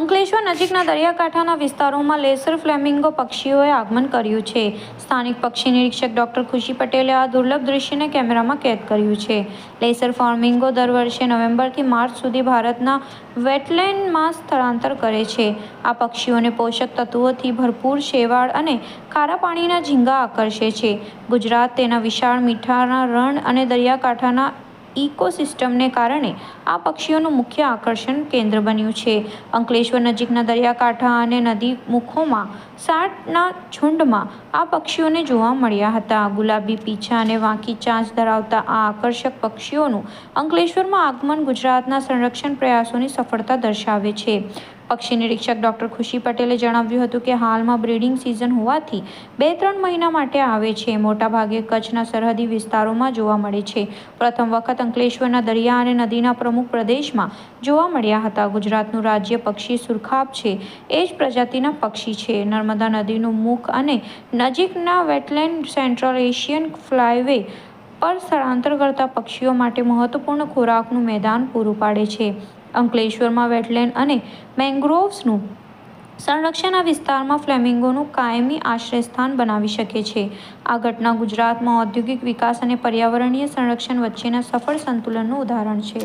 અંકલેશ્વર નજીકના દરિયાકાંઠાના વિસ્તારોમાં લેસર ફ્લેમિંગો પક્ષીઓએ આગમન કર્યું છે. સ્થાનિક પક્ષી નિરીક્ષક ડોક્ટર ખુશી પટેલે આ દુર્લભ દૃશ્યને કેમેરામાં કેદ કર્યું છે. લેસર ફાર્મિંગો દર વર્ષે નવેમ્બરથી માર્ચ સુધી ભારતના વેટલેન્ડમાં સ્થળાંતર કરે છે. આ પક્ષીઓને પોષક તત્વોથી ભરપૂર શેવાળ અને ખારા પાણીના ઝીંગા આકર્ષે છે. ગુજરાત તેના વિશાળ મીઠાના રણ અને દરિયાકાંઠાના ઇકોસિસ્ટમને કારણે આ પક્ષીઓનું મુખ્ય આકર્ષણ કેન્દ્ર બન્યું છે. અંકલેશ્વર નજીકના દરિયાકાંઠા અને નદી મુખોમાં સાટના ઝુંડમાં આ પક્ષીઓને જોવા મળ્યા હતા. ગુલાબી પીછા અને વાંકી ચાંચ ધરાવતા આ આકર્ષક પક્ષીઓનું અંકલેશ્વરમાં આગમન ગુજરાતના સંરક્ષણ પ્રયાસોની સફળતા દર્શાવે છે. પક્ષી નિરીક્ષક ડૉક્ટર ખુશી પટેલે જણાવ્યું હતું કે હાલમાં બ્રીડિંગ સિઝન હોવાથી બે ત્રણ મહિના માટે આવે છે. મોટાભાગે કચ્છના સરહદી વિસ્તારોમાં જોવા મળે છે. પ્રથમ વખત અંકલેશ્વરના દરિયા અને નદીના પ્રમુખ પ્રદેશમાં જોવા મળ્યા હતા. ગુજરાતનું રાજ્ય પક્ષી સુરખાબ છે. એ જ પ્રજાતિના પક્ષી છે. નર્મદા નદીનું મુખ અને નજીકના વેટલેન્ડ સેન્ટ્રલ એશિયન ફ્લાયવે પર સ્થળાંતર કરતા પક્ષીઓ માટે મહત્વપૂર્ણ ખોરાકનું મેદાન પૂરું પાડે છે. અંકલેશ્વરમાં વેટલેન્ડ અને મેંગ્રોવ્સનું સંરક્ષણ આ વિસ્તારમાં ફ્લેમિંગોનું કાયમી આશ્રયસ્થાન બનાવી શકે છે. આ ઘટના ગુજરાતમાં ઔદ્યોગિક વિકાસ અને પર્યાવરણીય સંરક્ષણ વચ્ચેના સફળ સંતુલનનું ઉદાહરણ છે.